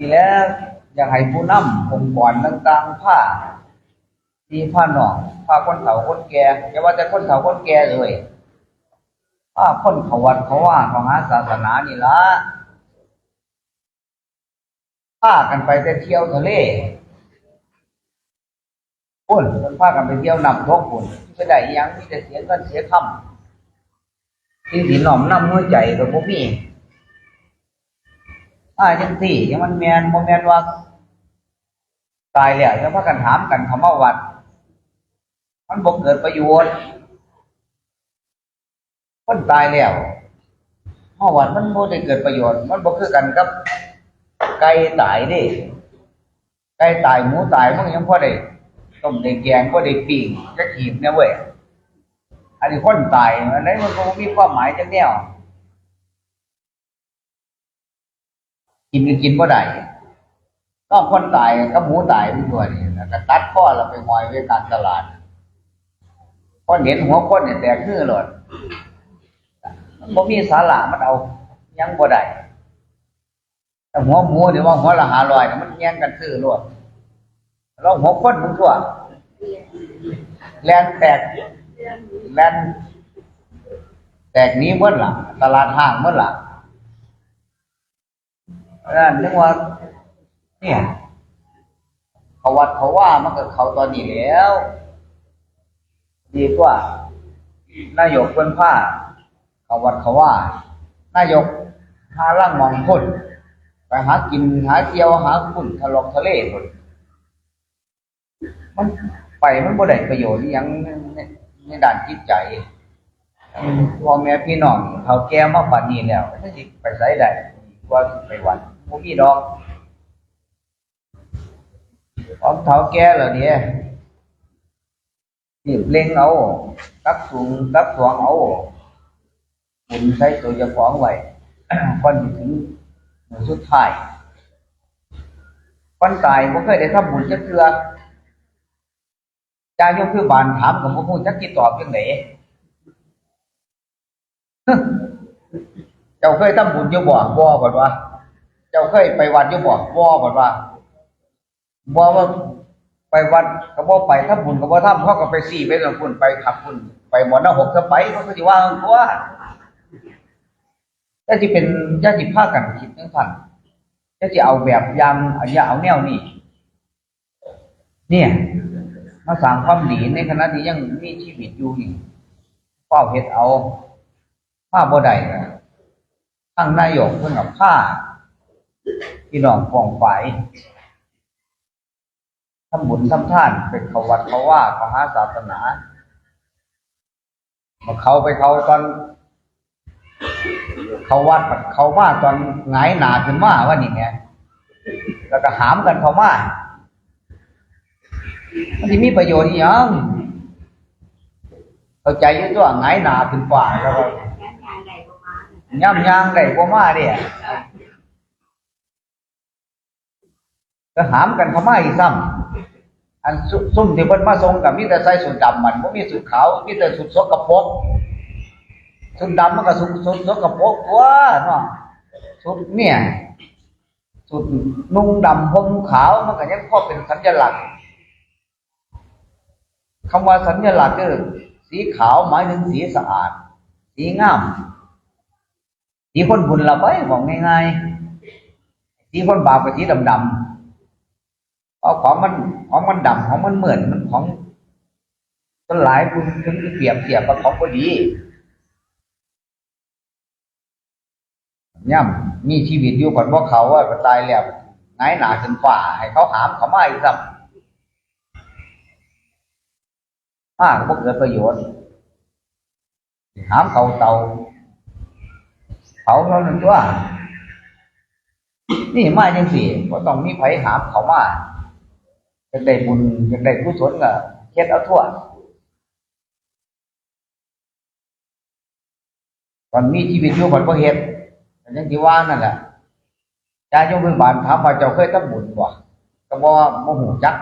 ทีแล้วอยากให้ผู้นำองค์กรต่างๆผ้าทีผ้าหนองผ้าคนเฒ่าคนแก่อย่าว่าแต่คนเฒ่าคนแก่เลยผ้าคนเขาวัดเขาว่าเขาหาศาสนานี่ละผ้ากันไปแต่เที่ยวทะเลปุ่นมันพากันไปเที่ยวนำทกปุ่นไม่ได้ยังมีแต่เสียเงินเสียคำที่สีหน่อมน้ำหัวใจกับพวกมี อ่าจังสี่ยังมันแมนบ่แมนว่า ตายแล้วจะพากันถามกันคำว่าวัด มันบ่เกิดประโยชน์คนตายแล้วเมื่อวัดมันบ่ได้เกิดประโยชน์ มันบ่คือกันกับ ไก่ตายด้ไก่ตายหมูตายมันยังพอได้ต้มได้แกงพอได้ปิ้งจะขีบเนี่ยเว้ยอันนี้คนตายอันนี้มันก็มีความหมายจังแนว กินก็กินบ่ได้ต้องคนตายกับหมูตายเป็นตัวนี่แล้วก็ตัดข้อเราไปหอยไว้กลางตลาดคนเห็นหัวคนเนี่ยแตกคือหลดมันมีสาระมันเอายังบ่ได้แต่หัวหมูเดี๋ยวว่าหัวละหาลอยมันแย่งกันซื้อหลดเราหัวคนมึงทั่วแลนแตกแลนแตกนี้เมื่อหล่ะตลาดห้างเมื่อหล่ะ นั่นเรียกว่า เนี่ยเขาวัดเขาว่ามันก็เขาตอนนี้แล้ว ดีกว่านายกเป็นผ้าเขาวัดเขาว่า นายกหาร่างมองคนไปหากินหาเที่ยวหาคุณทะลกทะเลคนมันไปมันบ่ได้ประโยชน์ยังในในด้านจิตใจพ่อแม่พี่น้องเขาแก่มาปัจนี้แล้วจะสิไปไสได้ว่าไปวัด บ่มีดอกพร้อมเฒ่าแก่แล้วเนี่ยนี่เล็งเอาตักสูงตักสวงเอาบุญใช้ตัวจะฟ้องไว้ก่อนถึงมื้อสุดท้ายคนตายบ่เคยได้ทำบุญจักเทือจายกคือบานถามกับบ่ฮู้จักสิตอบจังไดเจ้าเคยทำบุญอยู่บ่บ่บ่ว่า เจ้าเคยไปวัดอยู่บ่บ่บ่ว่าบ่ว่าไปวัดก็บ่ไปทำบุญก็บ่ทำเขาก็ไปสี่ไปทำบุญไปขับบุญไปหมอนหกก็ไปเขาก็สิว่าตัวแต่สิเป็นจะสิพากันคิดจังซั่นจะสิเอาแบบย่างอันอย่าเอาแนวนี้เนี่ยมาสร้างความดีในขณะที่ยังมีชีวิตอยู่นี่เฝ้าเฮ็ดเอาผ้าบ่ได้นะทางนายกเพิ่อนกับผ้า พี่น้องกองฝ่ายทำบุญทำท่านเป็นขวัดเขาว่าเขาหาศาสนามาเขาไปเขาตอนเขาวัดเขามาตอนหงหนาขึ้นมาว่านี่ไงแล้วก็หามกันเขามามันจะมีประโยชน์ยังเข้าใจอยุ่ตัวหงหนาขึ้นฝ่าแล้วย่ำยางได้บ่มาเด้ ก็หามกันเข้ามาอีกซ้ำอันซุ่มที่เพิ่นมาส่งกับมีแต่ใส่สุดดำมันบ่มีสุดขาวมีแต่สุดสกปรกสุดดำมันก็สุดสุดสกปรกตัวเนาะสุดเนี่ยสุดนุ่งดำห่มขาวมันก็ยังพอเป็นสัญลักษณ์คำว่าสัญลักษณ์คือสีขาวหมายถึงสีสะอาด สีงาม สีคนบุญละไปบอกง่ายๆสีคนบาปกับสีดำๆ เอาของมันของมันดำของมันเหมือนมันของต้นหลายคุณถึงจะเปรียบเทียบกับของพอดีย่ำมีชีวิตอยู่ก่อนว่าเขาว่าตายแล้วไงหนาจนฝ่าให้เขาหามเขามาอีกซ้ำมากพวกเกิดประโยชน์หามเขาเตาเขาเท่านั้นตัวนี่มาจังสี่ก็ต้องมีไผหามเขามา อยากได้บุญอยากได้กุศลก็เฮ็ดเอาทั่วตอนมีชีวิตอยู่ก่อนบ่เฮ็ดแต่ยังที่ว่านั่นแหละยายกมือบานถามว่าเจ้าเคยทำบุญบ่ก็บ่บ่ฮู้จัก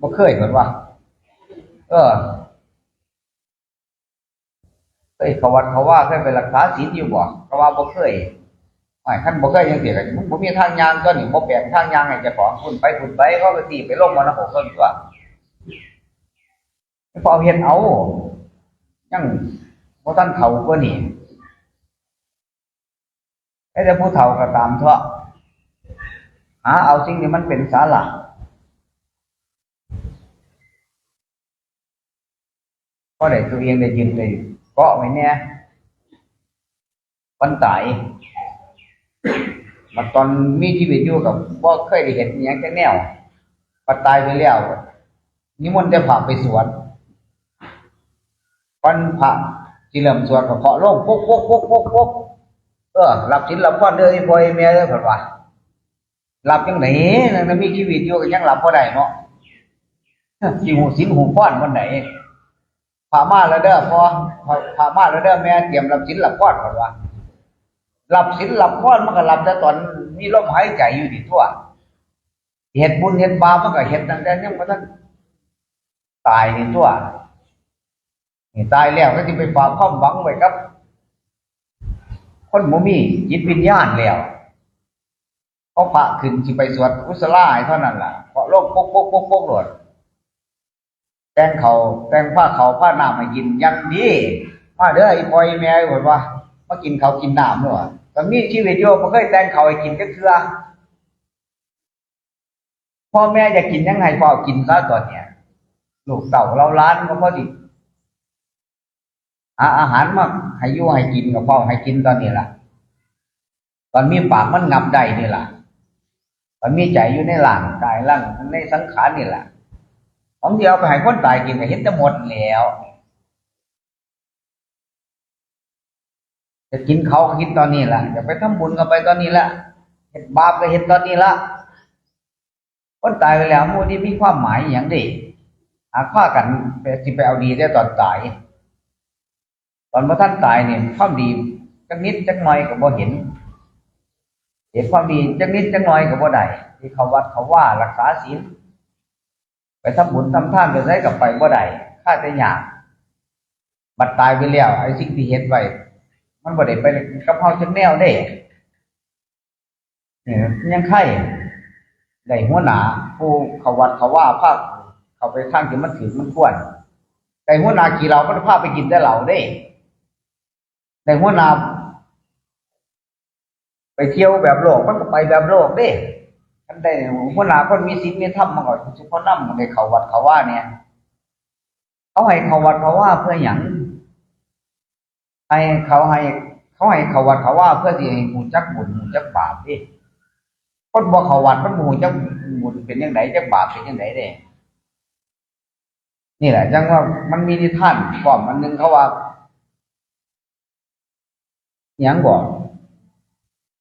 บ่เคยเหมือนว่า เออเคยเขวัดเขาว่าเคยไปรักษาศีลอยู่บ่ก็ว่าบ่เคย ไม่ขั้นบ่เคยยังเสียกันมึงบ่มีทางยางก็หนี่บ่แปลงทางยางให้เจ้าของคุณไปคุณไปเขาก็ตีไปลงมรณะหกคนตัวพอเอาเฮ็ดเอายังบ่ทันเฒ่ากว่านี่ไอ้แต่ผู้เฒ่าก็ตามเถอะหาเอาสิ่งที่มันเป็นสาระก็ได้ตัวเองได้ยืนได้เกาะไว้เนี่ยวันตาย มันตอนมีชีวิตอยู่กับบ่เคยได้เห็นอย่างแค่แนวพอตายไปแล้วนิมนต์จะพาไปสวนก่อนพระที่เริ่มสวดก็เคาะโลงปุ๊กปุ๊กปุ๊กปุ๊กปุ๊กเออรับศีลรับพรเด้อไอ้พ่อไอ้แม่เด้อเพิ่นว่ารับจังได๋นั่นมีชีวิตอยู่ก็ยังรับบ่ได้เนาะสิหูศีลหูพรวันไหนพามาแล้วเด้อพ่อพามาแล้วเด้อแม่เตรียมรับศีลรับพรเพิ่นว่า หลับศีลหลับพรมันก็หลับแต่ตอนมีลมหายใจอยู่ที่ตัวเฮ็ดบุญเฮ็ดบาปมันก็เฮ็ดตั้งแต่ยังบ่ทันตายนี่ตัวนี่ตายแล้วก็สิไปฝากความหวังไว้กับ คนบ่มีจิตวิญญาณแล้วเขาพระขึ้นสิไปสวดกุศลาให้เท่านั้นล่ะเพราะโลกปกปกปกปกโลดแต่งเขาแต่งผ้าเขาผ้าหน้ำให้กินยังดีมาเด้อไอ้ปอยแม่ไอ้บอกว่า มากินเขากินน้ำด้วยแต่มีชีวิตอยู่บ่เคยแต่งเขาให้กินจักเทื่อพ่อแม่อยากกินยังไงพ่อกินซะตอนเนี้ยลูกเต่าเราล้านก็พอดีหาอาหารมาให้ยู่ให้กินกับพ่อให้กินตอนนี้ล่ะ ตอนมีปากมันงับได้นี่ล่ะตอนมีใจอยู่ในหลังกายหลังในสังขารนี่ล่ะของเดียวไปให้คนตายกินก็เห็นจะหมดแล้ว จะกินเขาก็กินตอนนี้ละจะไปทำบุญก็ไปตอนนี้ละเห็นบาปก็เห็นตอนนี้ละคนตายไปแล้วมูนี่มีความหมายอย่างดีหาข้ากันไปที่ไปเอาดีได้ตอนตาย ตอนเมื่อท่านตายเนี่ยความดีจักนิดจักหน่อยก็บ่เห็น เห็นความดีจักนิดจักหน่อยก็บ่ได้ที่เขาวัดเขาว่ารักษาศีลไปทำบุญทำท่านไปได้กับไปบ่ได้ค่าแต่ยากบัดตายไปแล้วไอ้สิ่งที่เห็นไว้ มันบ่ได้ไปกับเฮาจังแนวเด้เนี่ยยังไข่ได้หัวหนาผู้เขาวัดเขาว่าภาคเขาไปทางที่มันถือมันควรได้หัวหนากี่เราก็พาไปกินแต่เหล่าเด้ได้หัวหนาไปเที่ยวแบบโลกมันก็ไปแบบโลกเด้อันได้หัวหนาคนมีศีลมีธรรมมาก่อนเฉพาะนำได้เขาวัดเขาว่าเนี่ย เขาให้เขาวัดเขาว่าเพื่อหยัง ให้เขาให้ เขาให้เขาวัดเขาว่า เพื่อที่ให้หูจักบุญหูจักบาปดิคนบอกเขาวัดมันหูจักบุญเป็นยังไงจักบาปเป็นยังไงเด้นี่แหละจังว่ามันมีนิทานก่อนมันหนึงเขาว่ายังบอก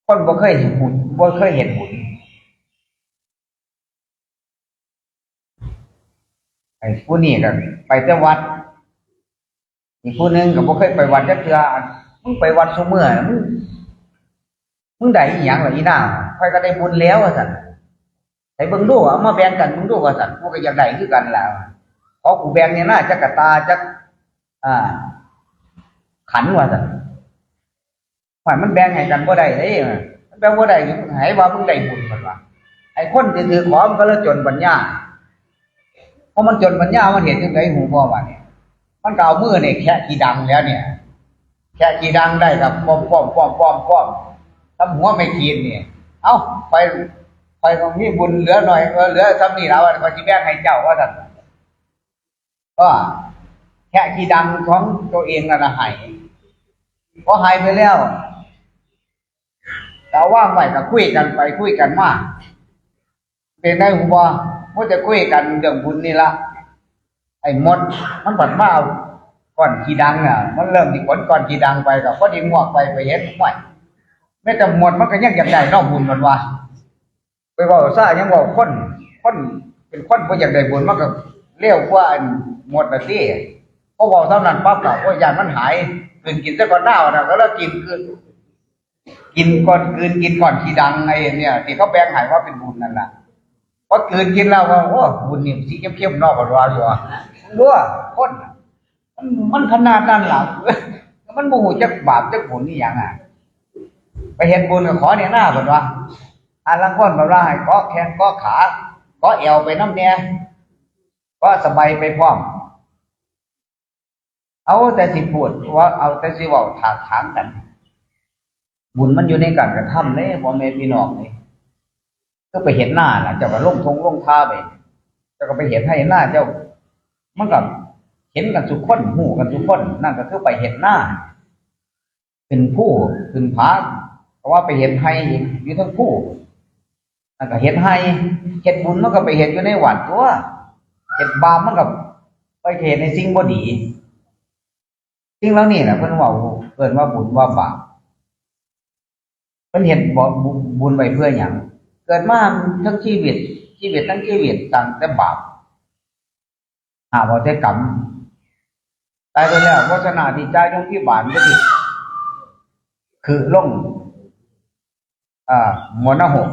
คนบ่เคยเห็นบุญบ่เคยเห็นบุญไอ้ผู้นี้ก็ไปแต่วัด อีกผู้หนึ่งก็บ่เคยไปวัดจักเทื่อมึงไปวัดซุมื้อนมึงมึงได้อีหยังล่ะอีนางค่อยก็ได้บุญแล้วว่าซั่นให้เบิ่งดูเอามาแบ่งกันเบิ่งดูว่าซั่นกูก็อยากได้คือกันแล่ะขอกูแบ่งเนี่ยนะจักกะตาจักอ่า ขันว่าซั่นว่ามันแบ่งให้กันบ่ได้เด้มันแบ่งบ่ได้ให้ว่ามึงได้บุญมันว่าไอ้คนที่ถือของมันก็เลยจนปัญญาเพราะมันจนปัญญามันเห็นจังไดหูบ่อว่าเนี่ย มันก็เอามือเนี่ยแค่กี่ดังแล้วเนี่ย แค่กี่ดังได้กับป้อมป้อมป้อมป้อมป้อมทำหัวไม่กินเนี่ย เอ้าไปไปของมีบุญเหลือหน่อยเออเหลือซ้ำนี่แล้วก็จะแบ่งให้เจ้าว่าท่านก็แค่กี่ดังของตัวเองนั่นนะให้พอหายไปแล้วแต่ว่างไว้ก็คุยกันไปคุยกันมาเป็นได้หัวว่าจะคุยกันเรื่องบุญนี่ละ ไอ้มดมันบัดมาเอาก้อนขี้ดังอะ มันเริ่มที่ขนก้อนขี้ดังไปก็พอดีงวกไปไปเห็นห่วยแม้แต่หมดมันก็ยังอยากได้นอกบุญมันว่าไปเว่าซ่ายังเว่าคนคนเป็นคนบ่อยากได้บุญมันก็เลี้ยวกว่าอันหมดน่ะสิเพราะเว่าเท่านั้นปั๊บก็ว่ายานมันหายคืนกินซะก่อนหน้านะก็แล้วกินคือกินก่อนคืนกินก่อนขี้ดังไอ้เนี่ยที่เขาแบ่งหายว่าเป็นบุญนั่นน่ะพอคืนกินแล้วก็โอ้บุญนี่สีเข้มๆนอกกว่าอยู่อะ รั่วคนน่ะมันมันขนาดนั้นหล่ะมันโมโหจักบาปจักผลนี่ยังอะไปเห็นบุญก็ขอเนี่ยหน้าเพิ่นว่าอันลังคนแบบว่าให้กาะแขนกาะขากาะเอวไปน้ำเนี่ยก็สบายไปพร้อม เอาแต่สิพูดว่าเอาแต่สิเว่าถากถางกัน บุญมันอยู่ในการกระทำเลยพ่อแม่พี่น้องนี่ก็ไปเห็นหน้าล่ะเจ้าก็ลงทงลงท่าไปเจ้าก็ไปเห็นให้หน้าเจ้า มันก็เห็นกันทุกคนหูกันทุกคน นั่นก็คือไปเห็นหน้าเป็นผู้ขึ้นผาเพราะว่าไปเห็นให้อยู่ทั้งผู้นั่นก็เห็นให้เห็ดบุญมันก็ไปเห็นอยู่ในหวัดตัวเห็ดบาปมันก็ไปเห็นในสิ่งบ่ดีสิ่งเหล่านี้นะเพิ่อนว่าเพิ่นว่าบุญว่าบาปเพิ่นเห็นบ่บุบุญไว้เพื่อหยังเกิดมาทั้งชีวิตชีวิตทั้งชีวิตตั้งแต่บาป หาบ่แต่กรรมตายไปแล้ววาสนาที่ใจยลงที่บานก็สิคือลงอ่ามวนหก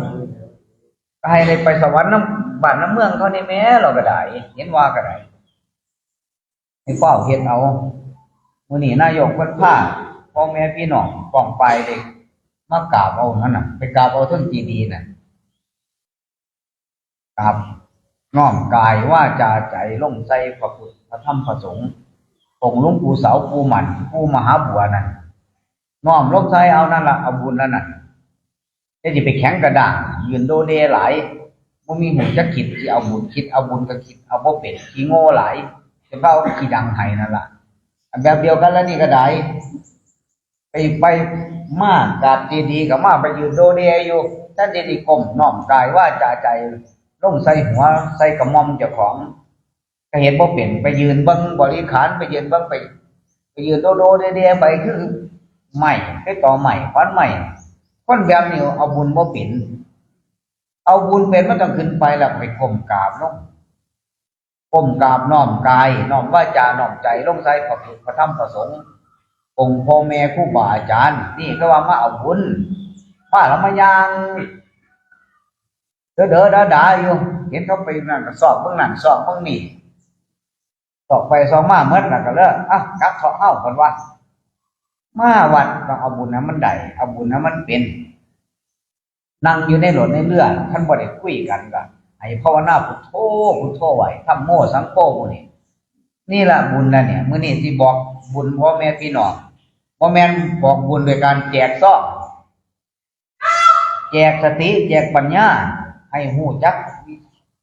ให้ได้ไปสวรรค์น้ำบ้านน้ำเมืองเขานี่แม้เราก็ได้เห็นว่าก็ได้ให้เฝ้าเฮ็ดเอามื่อนี้นายกพิ่นพาพ่อแม่พี่น้องกองไปเด็กมากราบเอานั่นน่ะ ไปกราบเอาทั้งจีดีน่ะกราบ น้อมกายว่าจาใจลงใส่พระพุทธพระธรรมพระสงฆ์องค์หลวงปู่เสาปู่หมันปู่มหาบัวนั่นน้อมลงใส่เอานั่นละเอาบุญนั่นน่ะจะสิไปแข็งกระด้างยืนโดเดหลายบ่มีหูจะคิดสิเอาบุญคิดเอาบุญก็คิดเอาบ่เป็นขี้โง่หลายจะเข้าขี้ดังไห้นั่นล่ะแบบเดียวกันแล้วนี่ก็ได้ไปไปมากกาบดีๆกับมาไปยืนโดเดอยู่ท่านดีๆกลมน้อมกายว่าจาใจ ล่งใส่หัวใส่กระมอมเจ้าของก็เห็นบ่เปลี่ยนไปยืนบิ้งบริขารไปยืนบิ้งไปไปยืนโดโดเดียๆไปคือใหม่ไปต่อใหม่ควันใหม่คนแบบนี้เอาบุญบ่เป็นเอาบุญเป็นมันต้องขึ้นไปแล้วไปก้มกราบลงก้มกราบน้อมกายน้อมว่าจาน้อมใจลงใส่พระพุทธพระธรรมพระสงฆ์องค์พ่อแม่ครูบาอาจารย์ นี่ก็ว่ามาเอาบุญมาแล้วมายาง เด้อเด้อดาดาอยู่ เห็นเขาไปนั่นก็สอบเบื้องนั่นสอบเบื้องนี่สอบไปสอบมาเมื่อน่ะก็เลิกอะกักเขาเอ้าคนว่ามาวัดต้องเอาบุญนะมันได้เอาบุญนะมันเป็น นั่งอยู่ในรถในเรือท่านบ่ได้คุยกันกันให้ภาวนาพุทโธพุทโธไหวทำโมสังโฆพวกนี้นี่แหละบุญนะเนี่ยมื้อนี้ที่บอกบุญพ่อแม่พี่น้องพ่อแม่บอกบุญโดยการแจกซองแจกสติแจกปัญญา ให้หูจัก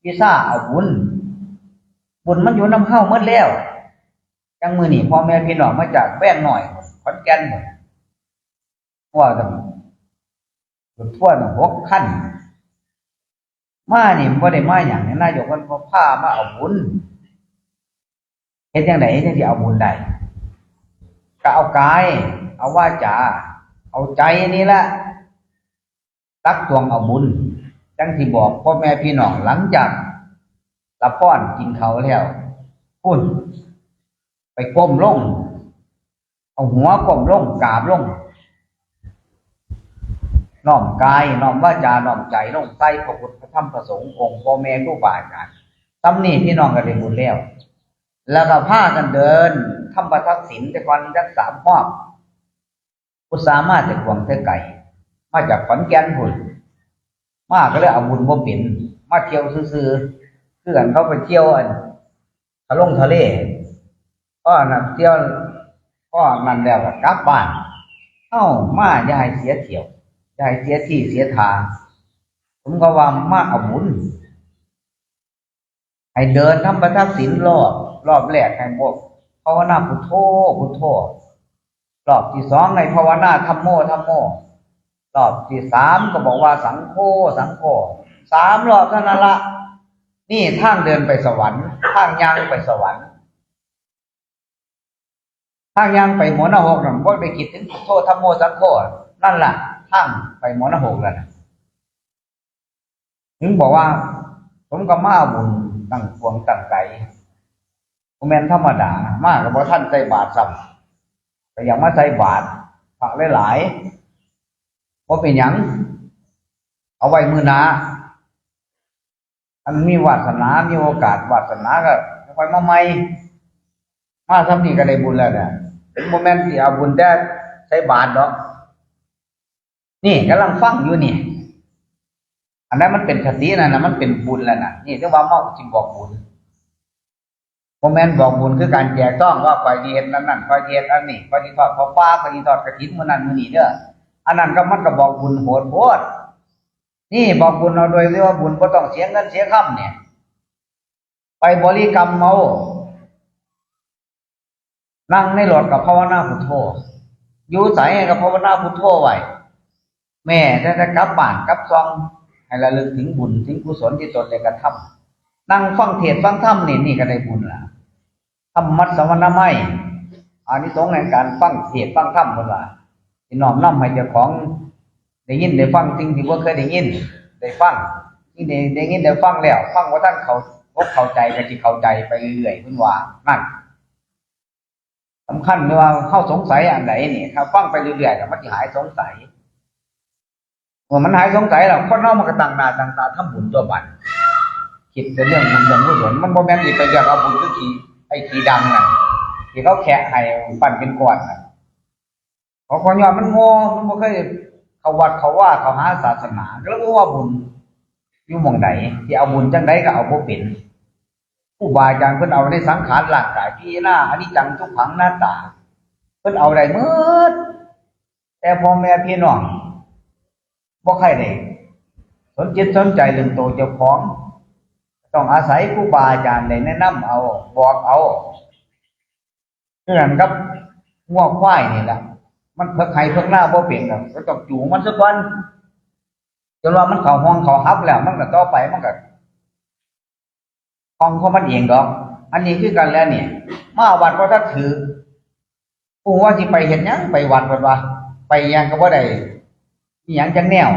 วิชาเอาบุญ บุญมันอยู่น้ำเข้าหมดแล้วจังมื้อนี้พ่อแม่พี่น้องมาจากแว่นหน่อยขอนแก่นหมดว่ากันบุญทั่วหนึ่งหกขั้น มานี่มันบ่ได้มาอย่างนี้นายกมันบ่พามาเอาบุญเฮ็ดจังไดจังสิเอาบุญได้ก็เอากาย เอาว่าจาเอาใจนี่แหละตักตวงเอาบุญ จังสิบอกพ่อแม่พี่น้องหลังจากรับป้อนกินเขาแล้วพุ่นไปก้มลงเอาหัวก้มลงกราบลงน้อมกายน้อมว่าจาน้อมใจลงใส่พระพุทธพะธรรมพระสงฆ์องค์พ่อแม่ครูบาอาจารย์ตำนี่พี่น้องก็ได้บุญแล้ว แล้วก็พากันเดินทำประทักษิณแต่ก่อนจักสามรอบอุตสามาแต่กวงแต่ไก่ มาจากขอนแก่นพุ่น มาก็เลยเอาบุญบ่เป็นมาเที่ยวซื่อๆคือกันเขาไปเที่ยวอันทะลงทะเลก็นั่นเที่ยวก็นั่นแล้วก็กลับบ้านเอ้ามาอย่าให้เสียเที่ยวได้เสียที่เสียทางผมก็ว่ามาเอาบุญให้เดินทำประทักษิณรอบรอบแรกให้พวกภาวนาพุทโธพุทโธรอบที่สองในภาวนาธรรมโมธรรมโม รอบที่สามก็บอกว่าสังโฆสังโฆสามรอบเท่านั้นละ นี่ทางเดินไปสวรรค์ทางยังไปสวรรค์ทางยังไปหมอนหกนั่นบ่ได้คิดถึงพุทโธรรมโมสังโฆนั่นล่ะทางไปหมอนหกแล้วนะถึงบอกว่า ผมก็มาบุญตั้งพวงตั้งไกผมแมนธรรมดามากกับพอท่านใส่บาตรซ้ำแต่อย่างมาใส่บาตรผักหลายๆ ว่าเป็นหยัง เอาไว้มือหนาอันมีวาสนา มีโอกาสวาสนาก็ค่อยมาใหม่มาทำนี่ก็ได้บุญแล้วเนี่ยเป็นโมเมนต์ที่เอาบุญได้ใส่บาตรดอก นี่กำลังฟังอยู่นี่ อันนั้นมันเป็นคตินะนะมันเป็นบุญแล้วนะนี่เรียกว่าเมาจิมบอกบุญโมเมนต์บอกบุญคือการแจกต้องว่าคอยดีเฮ็ดนั่นนั่นคอยดีเฮ็ดอันนี้คอยดีทอดข้าวฟ้าคอยดีทอดกระถินมื้อนั้นมื้อนี้เด้อ อันนั้นก็มันก็บอกบุญโหดโพดนี่บอกบุญเอาโดยเรียกว่าบุญบ่ต้องเสียเงินเสียค่ำเนี่ย ไปบริกรรมเมานั่งในรถกับภาวนาพุทโธอยู่ใส่กับภาวนาพุทโธไว้แม่ถ้าจะกลับบ้านกลับซอง ให้ระลึกถึงบุญถึงกุศลที่ตนได้กระทำนั่งฟังเทศฟังธรรมนี่นี่ก็ได้บุญละธรรมัสสวนาไม่อานิสงส์ในการฟังเทศฟังธรรมคนว่า ที่น้อมนำให้เจ้าของได้ยินได้ฟังสิ่งที่บ่เคยได้ยินได้ฟังที่ได้ได้ยินได้ฟังแล้ว ฟังว่าท่านเขาพบเข้าใจก็สิเข้าใจไปเรื่อยๆเพิ่นว่านั่นสำคัญเมื่อว่าเข้าสงสัยอันใดนี่ถ้าฟังไปเรื่อยๆก็มันสิหายสงสัยเมื่อมันหายสงสัยแล้วคนเนามันก็ต่างหน้าต่างตาทำบุญตัวบันคิดแต่เรื่องบุญเรื่องกุศลมันบ่แม่นสิไปเรื่องเอาบุญคือขี่ไอ้ขี่ดังน่ะที่เขาแขะให้ปั่นเป็นก้อนน่ะ เพราะคนยอดมันโง่มันบ่เคยเขาวัดเขาว่าเขาหาศาสนาก็เลยบ่ว่าบุญอยู่มองใดที่เอาบุญจังไดก็เอาบ่เป็นผู้บาอาจารย์เพิ่นเอาในสังขารร่างกายพี่หน้าอนิจจังทุกขังหน้าตา เพิ่นเอาได้หมดแต่พ่อแม่พี่น้องบ่ใครได้สนจิตสนใจเรื่องตัวเจ้าของ ต้องอาศัยครูบาอาจารย์ได้แนะนำเอา บอกเอาเนื่อนกับง่วงควายนี่แหละ มันเพิกไห้เพิกหน้าบ่เปลี่ยนหรอกก็ต้องจูงมันสักวันจนว่ามันเข้าห้องเข้าฮับแล้ว มันก็ต่อไปมันก็ห้องของมันเองดอก อันนี้คือกันแล้วเนี่ยมาวัดเพราะถ้าถือผู้ว่าสิไปเห็นยังไปวัดเพิ่นว่าไปยังก็บ่ได้มียังจังแนว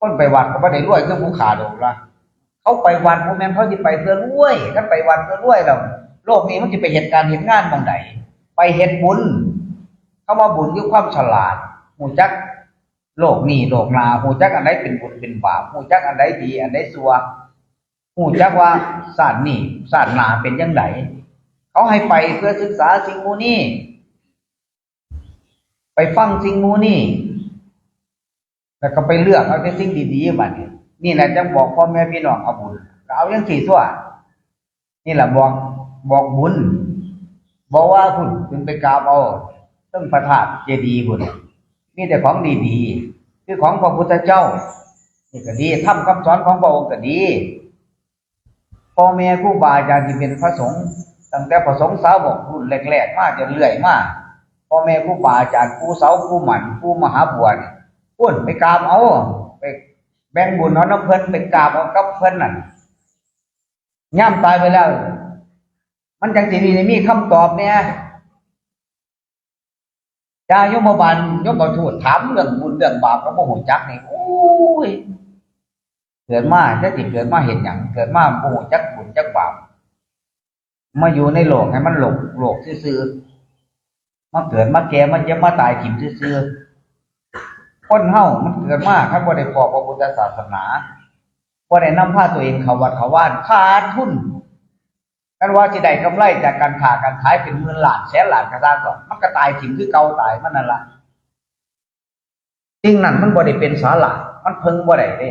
คนไปวัดก็บ่ได้รวยคือผู้ขาดอกละเขาไปวัดบ่แม่นเขาสิไปเพื่อรวยคันไปวัดเพื่อรวยแล้วโลกนี้มันสิไปเหตุการณ์เหตุงานบางใดไปเฮ็ดบุญ คำว่าบุญคือความฉลาดฮู้จักโลกนี้โลกนาฮู้จักอันใดเป็นบุญเป็นบาปฮู้จักอันใดดี อันใดชั่วฮู้จักว่าศาสตร์นี้ศาสตร์นาเป็นจังไดเขาให้ไปเพื่อศึกษาสิ่งหมู่นี้ไปฟังสิ่งหมู่นี้แล้วก็ไปเลือกเอาแต่สิ่งดีๆบัดนี้นี่แหละจะบอกพ่อแม่พี่น้องเอาบุญเอาอย่างสี่ตัวนี่แหละบอกบอกบุญบอกว่าคุณคุณไปกราบเอา ตึ้งพระธาตุเจดีย์คุณมีแต่ของดีๆ คือของพระพุทธเจ้านี่ก็ดีทำคำสอนของพระองค์ก็ดีพ่อแม่ครูบาอาจารย์ที่เป็นพระสงฆ์ตั้งแต่พระสงฆ์สาวกรุ่นแรกๆมาจนเรื่อยมาพ่อแม่ครูบาอาจารย์ครูเสาครูหมันครูมหาบวชพุ่นไปกราบเอาไปแบ่งบุญเอาน้ำเพิ่นไปกราบเอากับเพิ่นนั่นย่ำตายไปแล้ว มันจังสิมีมีคำตอบเนี่ย จายมบาลยมบทูตถามเรื่องบุญเรื่องบาปก็บ่ฮู้จักนี่โอ้ยเกิดมาจะสิเกิดมาเห็นหยังเกิดมาบ่ฮู้จักบุญจักบาปมาอยู่ในโลกให้มันหลกโลกซื่อๆมาเกิดมาแก่มาเจ็บมาตายถิ่มซื่อคนเฮามันเกิดมาครับบ่ได้พอพระพุทธศาสนาบ่ได้นำพาตัวเองเขาวัดเขาว่านขาดทุน กันว่าสิได้กำไรจากการค้าการขายเป็นหมื่นล้านแสนล้านก็ตามก็มันก็ตายถิ่มคือเก่าตายมันนั่นล่ะสิ่งนั้นมันบ่ได้เป็นสาระมันเพิ่งบ่ได้เด้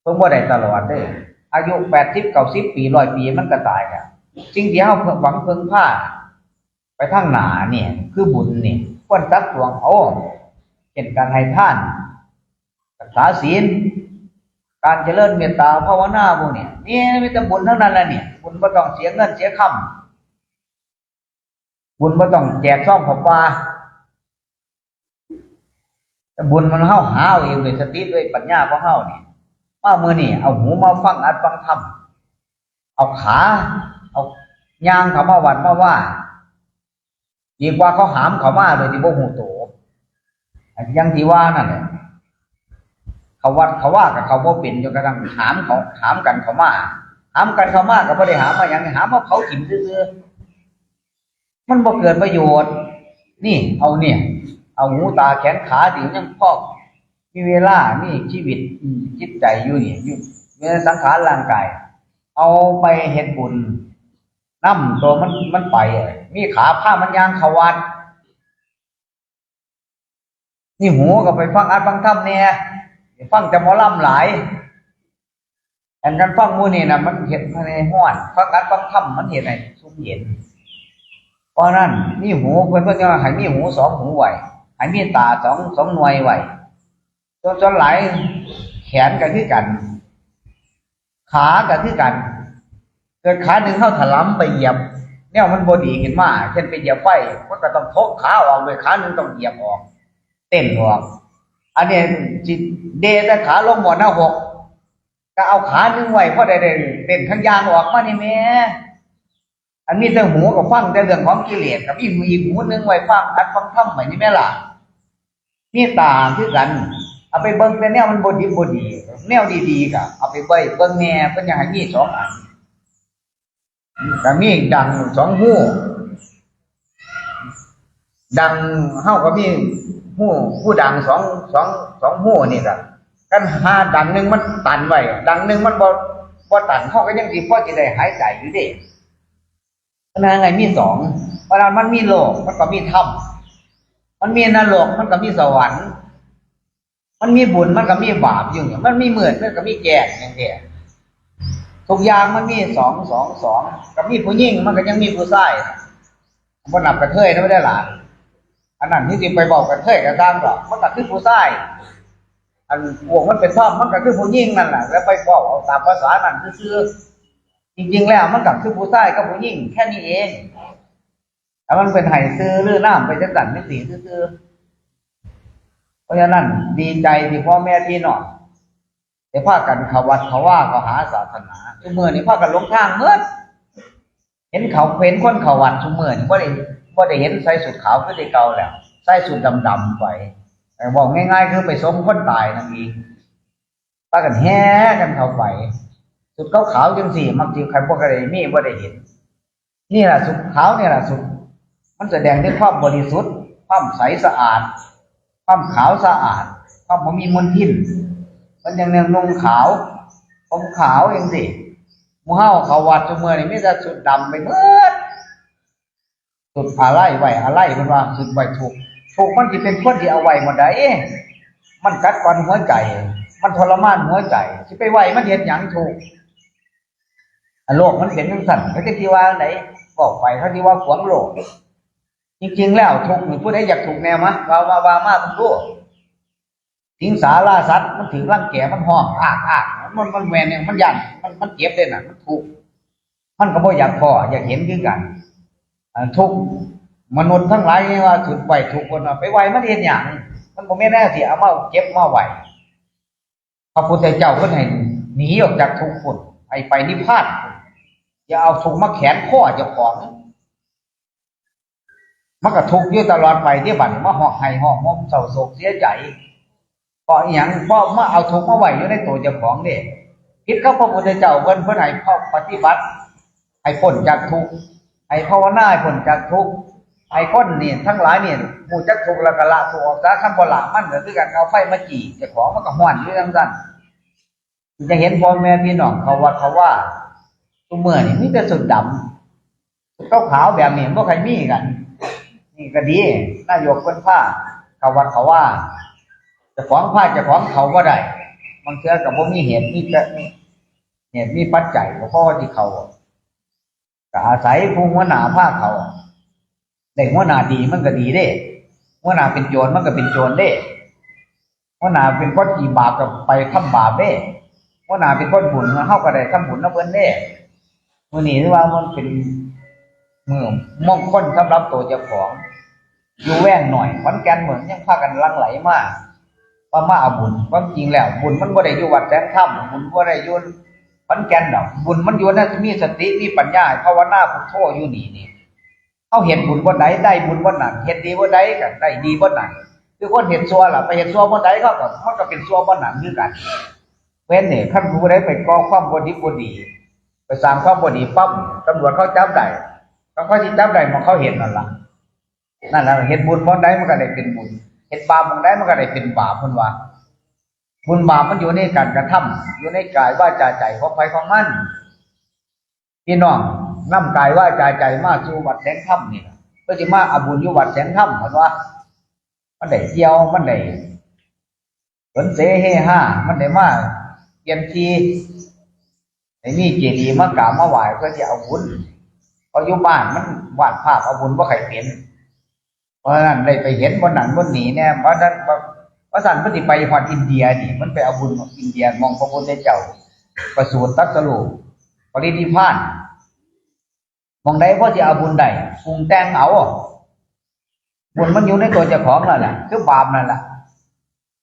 เพิ่งบ่ได้ตลอดเด้อายุ80 90ปี100ปีมันก็ตายแล้วสิ่งที่เฮาเพิ่งหวังเพิ่งพาไปทางหนาเนี่ย คือบุญเนี่ยควรตักตวงเอาเช่นการให้ท่านรักษาศีล การเจริญเมตตาภาวนาพวกนี่ยนี่มีแต่บุญทั้งนั้นแหละเนี่ยบุญไม่ต้องเสียเงินเสียคำบุญไม่ต้องแจกซ่อมขอบปลาแต่บุญมันเฮาหาเอาเองด้วยสติด้วยปัญญาของเฮาเนี่ยมาเมื่อนี่เอาหูมาฟังอัดฟังธรรมเอาขา เอายางเขามาวัดมาว่าดีกว่าเขาหามเขามาโดยที่บ่หูโตอยังที่ว่านั่นแหละ เขาวัดเขาว่ากับเขาบ่เป็นจนกระทั่งถามเขาถามกันเขามาถามกันเขามาก็บ่ได้หามาหยังหามาเผาถิ่มซื่อมันบ่เกิดประโยชน์ นี่ เอาเนี่ย เอาหูตาแขนขาดิวยังพอกมีเวลามีชีวิตจิตใจอยู่นี่อยู่มีสังขารร่างกาย เอาไปเฮ็ดบุญนำตัวมันมันไปมีขาผ้ามันยางเขาวัดนนี่หูก็ไปฟังอัดฟังธรรมเนี่ย ฟังแต่หมอลำหลายอันกันฟังมูนี่นะมันเห็นภายในห้อนฟังอัดฟังธรรมมันเห็นไอ้ซุ้มเย็นเพราะนั้นมีหูเพื่อนเพื่อนจะให้มีหูสองหูไหวให้มีตาสองสองหน่วยไหวจนจนหลายแขนกันที่กัน ขากันที่กัน เกิดขาหนึ่งเข้าถลำไปเหยียบเนี่ยมันบดีขึ้นมาเช่นไปเหยียบไฟมันก็ต้องทกขาออกเลยขาหนึ่งต้องเหยียบออก เต้นออก อันนี้จิตเดแต่ขาลงหมดหน้าหกก็เอาขาหนึ่งไว้เพราะได้เต้นข้างยางออกมานี่แม่อันนี้แต่หูกับฟังแต่เรื่องของกิเลสกับอีกหูอีกหูนึ่งไว้ฟังอัดฟังทำใหม่นี่แม่ล่ะนี่ตาคือกัน เอาไปเบิ้งแต่แนวมันบดีบดีแนวดีๆก็เอาไปเบิ้งเบิ้งแน่เพิ่นอยากให้มีสองอันก็มีดังสองหูดังเฮาก็มี หูผู้ดังสองสองสองหูนี่ก็กันหาดังหนึ่งมันตันไว้ดังหนึ่งมันบ่บ่ตันเฮาก็ยังสิพอสิได้หายใจอยู่เด้ขณะไงมีสองเวลามันมีโลกมันก็มีธรรมมันมีนรกมันก็มีสวรรค์ มันมีบุญมันก็มีบาปอยู่เนี่ยมันมีเหมือนมันก็มีแก่อย่างเดียทุกอย่างมันมีสองสองสองกับมีผู้หญิงมันก็ยังมีผู้ชายบ่นับกระเทยนะไม่ได้หลาน อันนั้นที่จริงไปบอกกระเทยกระตามหรอกมันก็คือผู้ชายอันพวกมันเป็นท่อมมันก็คือผู้หญิงนั่นแหละแล้วไปบอกเอาตามภาษานั่นซื่อจริง ๆ แล้วมันก็คือผู้ชายกับผู้หญิงแค่นี้เองแต่มันเป็นไห่ซื้อหรือน้ำไปจังสันไม่สีซื่อๆเพราะฉะนั้นดีใจที่พ่อแม่พี่น้องได้พากันเขาวัดเขาว่าเขาหาศาสนาทุกเมื่อนี่พากันลงทางเมื่อเห็นเขาเห็นคนเขาวัดทุกเมื่อนี่ว่าได้ ว่าได้เห็นใส่สุดขาวก็ได้เก่าแล้วใส่สุดดำๆไปแต่บอกง่ายๆ คือไปสมคนตายนั่นเองพากันแห่กันเข้าไป สุดขาวๆจังสี่มักจีใครพวกอะไรมีว่าได้เห็น นี่แหละสุดขาวนี่แหละสุด มันแสดงถึงความบริสุทธิ์ความใสสะอาด ความขาวสะอาด ความมีมลทินมันยังเนืองนุ่งขาวผมขาวเองสิมูเฮาเขาวัดจุเมื่อนี่มีแต่สุดดำไปเบิ สุดอะไรไหวอะไรมันว่าสุดไหวถูกถูกมันสิเป็นคนที่เอาไหวหมดได้มันกัดกรอนหัวใจ มันทรมานหัวใจสิไปไหวมันเห็นหยังถูกโลกมันเป็นจังสั่นเขาจะที่ว่าไหนบอกไปเขาที่ว่าขวางโลก จริงๆแล้วทุกข์นี่ผู้ใดอยากถูกแนวมะว่าว่าว่ามามันรู้สิงสาราสัตว์มันถือร่างแก่มันห้องอากอากมันมันแหวนเนี่ยมันยันมันมันเจ็บเลยน่ะ มันทุกมันก็บ่อยากพออยากเห็นคือกัน ทุกมนุษย์ทั้งหลายนี่ว่าถูกไหวถูกคนไปไหวมันเห็นอย่างมันบ่แม่แน่สิเอามาเก็บมาไหวพระพุทธเจ้าเพิ่นให้หนีออกจากทุกข์พุ่นให้ไปนิพพานอย่าเอาทุกมาแขนข้อเจ้าของมันก็ทุกข์อยู่ตลอดไปที่บันมาหอกไห้หอกมอมเศร้าโศกเสียใจเพราะอย่างเพราะมาเอาทุกข์มาไหวอยู่ในตัวเจ้าของเนี่ยคิดกับพระพุทธเจ้าเพิ่นเพิ่นให้เข้าปฏิบัติให้พ้นจากทุกข์ ให้ภาวนาให้พ้นจากทุกข์ให้คนนี่ทั้งหลายนี่ผู้จักทุกล้วก็ละทุกออกจากคำบ่ละมันก็คือกันเอาไฟมาจี่จ้าของมันก็ห้อนอยู่จังซั่นจะเห็นพ่อแม่พี่น้องเขาวัดเขาว่าทุกเมื่อนี่มีแต่สุดดำสุดขาวแบบนี้บ่ใครมีกัน นี่ก็ดีนายกเพิ่นผ้าเขาวัดเขาว่าจะของผ้าจะของเขาก็ได้บางเทื่อกับว่ามีเหตุมีเหตุมีปัจจัยเพราะว่าที่เขา ก็อาศัยผู้หัวหน้าผ้าเขาได้หัวหน้าดีมันก็ดีเด้หัวหน้าเป็นโจรมันก็เป็นโจรเด้หัวหน้าเป็นคนกี่บาปก็ไปทำบาปเด้หัวหน้าเป็นคนบุญเฮาก็ได้ทำบุญนะเพิ่นเด้มื้อนี้ถือว่ามันเป็นเมื่อมองคลสำหรับตัวเจ้าของ อยู่แว่งหน่อยขอนแก่นเหมือนยังพากันลังไหลมากว่ามาอาบุญความจริงแล้ว บุญมันบ่ได้อยู่วัดแสนค่ำบุญบ่ได้อยู่ ขอนแก่นดอกบุญมันอยู่นั่นมีสติมีปัญญาภาวนาพุทโธอยู่นี่นี่เอาเห็นบุญบ่ใดได้บุญบ่นั้นเฮ็ดดีบ่ใดก็ได้ดีบ่นั้นคือคนเห็นซัวล่ะไปเห็นซัวบ่ใดเขาก็มันก็เป็นซัวบ่นั้นคือกันเว้นเนี่คันผู้ใดไปก่อความบ่ดีบ่ดี ไปสร้างความบ่ดีปั๊บตำรวจเขาจับได้เขาที่จับได้มันเขาเห็นนั่นล่ะนั่นแหละเห็นบุญมองได้มันก็ได้เป็นบุญเห็นบาปมองได้มันก็ได้เป็นบาปคนว่า บุญบาปมันอยู่ในการกระทำอยู่ในกายว่าจาใจของใครของมันพี่น้องนำกายว่าจาใจมาสู่วัดแสงธรรมนี่ล่ะเพื่อจะมาอาบุญอยู่วัดแสงธรรมเพราะว่า มันได้เที่ยวมันได้สนเสเฮห้ามันได้มาเปลี่ยนทีไอ้นี่เจดีย์มากราบมาไหว้เพื่อจะเอาบุญพราะอยู่บ้านมันวาดภาพเอาบุญว่าใครเป็น เพราะนั้นได้ไปเห็นบนหนังบนหนีเนี่ยเพราะนั้น พราะสันปฏิไปฮอดอินเดียนี่ มันไปเอาบุญของอินเดียมองพระพุทธเจ้า ประสูติตัสรูปรินิพานมองใดเพราะจะเอาบุญใดปรุงแต่งเอาบุญมันอยู่ในตัวเจ้าของนั่นแหละคือบาปนั่นแหละ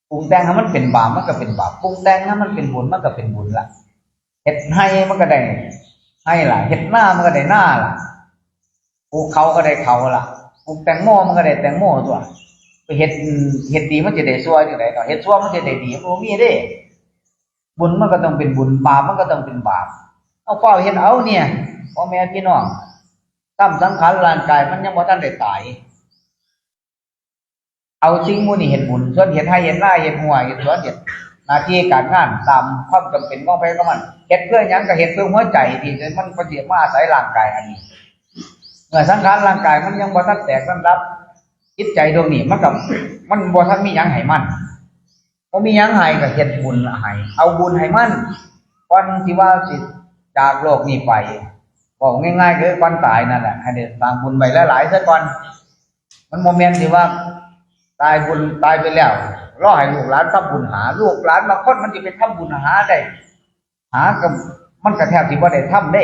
ปรุงแต่งให้มันเป็นบาปมันก็เป็นบาปปรุงแต่งให้มันเป็นบุญมันก็เป็นบุญละเห็ดให้มันก็ได้ให้ล่ะเห็ดหน้ามันก็ได้หน้าล่ะปลูกเขาก็ได้เขาล่ะปลูกแตงโมมันก็ได้แตงโมตัว เห็ดเห็ดดีมันจะได้ซัวอยู่ไหนต่อเห็ดซั่วมันจะได้ดีมันบ่มีเด้ บุญมันก็ต้องเป็นบุญบาปมันก็ต้องเป็นบาปเอาเฝ้าเห็นเอาเนี่ยพ่อแม่พี่น้องตั้มสังขารร่างกายมันยังบ่ทันได้ตาย เอาสิ่งมูนี่เห็นบุญส่วนเห็นให้เห็นหน้าเห็นหัวเห็นสวนเห็นหน้าที่การงานตามความจำเป็นของไปของมันเห็ดเพื่อหยังก็เห็ดเพื่อหัวใจที่มันปฏิมาอาศัยร่างกายอันนี้เมื่อสังขารร่างกายมันยังบ่ทันแตกทันรับ จิตใจดวงนี้มันกับมันบ่ทันมียังให้มันบ่มียังให้ก็เฮ็ดบุญให้เอาบุญให้มันก่อนที่ว่าสิจากโลกนี้ไปบอกง่ายๆคือก่อนตายนั่นแหละให้ได้สร้างบุญไว้หลายๆซะก่อน มันโมเมนต์ที่ว่า ตายบุญตายไปแล้วรอให้ลูกหลานทำบุญหา ลูกหลานบางคนมันจะไปทำบุญหาได้ หากับมันก็แทบสิบ่ได้ทำได้